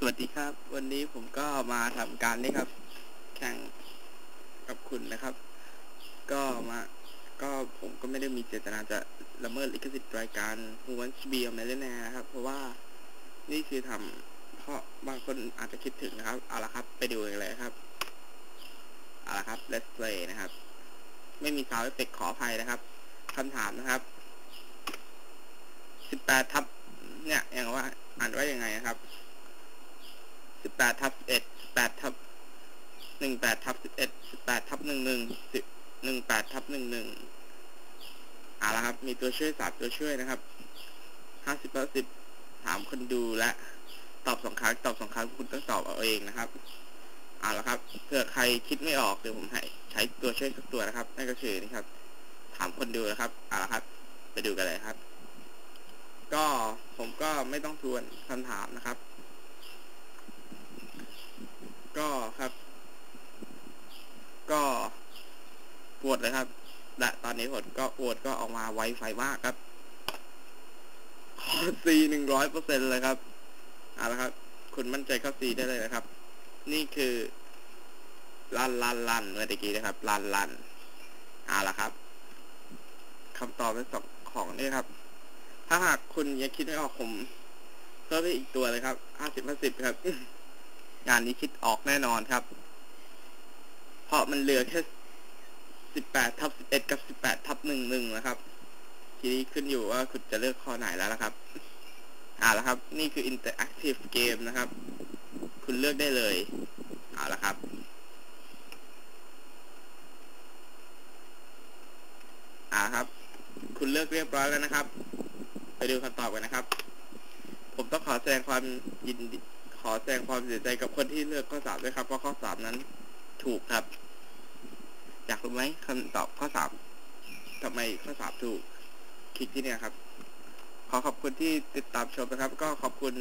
สวัสดีครับ วันนี้ผมก็มาทำการนี่ครับ แข่งกับคุณนะครับ ก็มาก็ผมก็ไม่ได้มีเจตนาจะละเมิดลิขสิทธิ์รายการ Who Wants to be a Millionaire นะครับ เพราะว่านี่คือทำเพราะบางคนอาจจะคิดถึงนะครับ เอาละครับ ไปดูกันเลยครับ เอาละครับ Let's play นะครับ ไม่มี sound effect ขออภัยนะครับคำถามนะครับ18ทับเนี่ยอย่างว่าอ่านว่ายังไงนะครับ สิบแปดทับสิบเอ็ดสิบแปดทับหนึ่งแปดทับสิบเอ็ดสิบแปดทับหนึ่งหนึ่งสิบหนึ่งแปดทับหนึ่งหนึ่งเอาละครับ มีตัวช่วยสามตัวช่วยนะครับห้าสิบเปอร์สิบถามคนดูและตอบสองครั้งตอบสองครั้งคุณต้องตอบเอาเองนะครับเอาละครับเผื่อใครคิดไม่ออกเดี๋ยวผมให้ใช้ตัวช่วยสักตัวนะครับนั่นก็คือนี่ครับ ถามคนดูนะครับเอาละครับ ไปดูกันเลยครับ ก็ผมก็ไม่ต้องทวนคำถามนะครับ ก็ครับ ก็ปว ดเลยครับ และตอนนี้ผลก็ปวดก็ออกมาไวไฟมากครับคอซีหนึ่งร้อยเปอร์เซ็นเลยครับเอาละครับ คุณมั่นใจข้อซีได้เลยนะครับ นี่คือลันลันลันเมื่อกี้นะครับลันลันเอาละครับคำตอบเป็นสองของนี่ครับ ถ้าหากคุณยังคิดไม่ออกผมเพิ่มไปอีกตัวเลยครับห้าสิบห้าสิบครับ งานนี้คิดออกแน่นอนครับ เพราะมันเหลือแค่ สิบแปดทับสิบเอ็ดกับสิบแปดทับหนึ่งหนึ่งนะครับ ทีนี้ขึ้นอยู่ว่าคุณจะเลือกข้อไหนแล้วละครับ อ่าละครับ นี่คือ interactive game นะครับ คุณเลือกได้เลยเอาละครับอ่าครับ คุณเลือกเรียบร้อยแล้วนะครับ ไปดูคำตอบกันนะครับ ผมต้องขอแสดงความยินดีขอแสดงความเสียใจกับคนที่เลือกข้อสามด้วยครับเพราะข้อสามนั้นถูกครับ อยากรู้ไหมคำตอบข้อสามทำไมข้อสามถูกคลิกที่เนี่ยครับ ขอขอบคุณที่ติดตามชมนะครับ ก็ขอบคุณ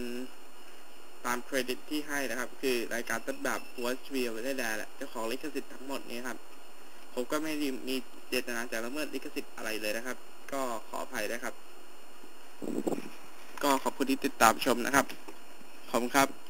ตามเครดิตที่ให้นะครับ คือรายการต้นแบบ Watch View ได้แหละเจ้าของลิขสิทธิ์ทั้งหมดนี้ครับ ผมก็ไม่ได้มีเจตนาจะละเมิดลิขสิทธิ์อะไรเลยนะครับ ก็ขออภัยนะครับ ก็ขอบคุณที่ติดตามชมนะครับ ขอบคุณครับ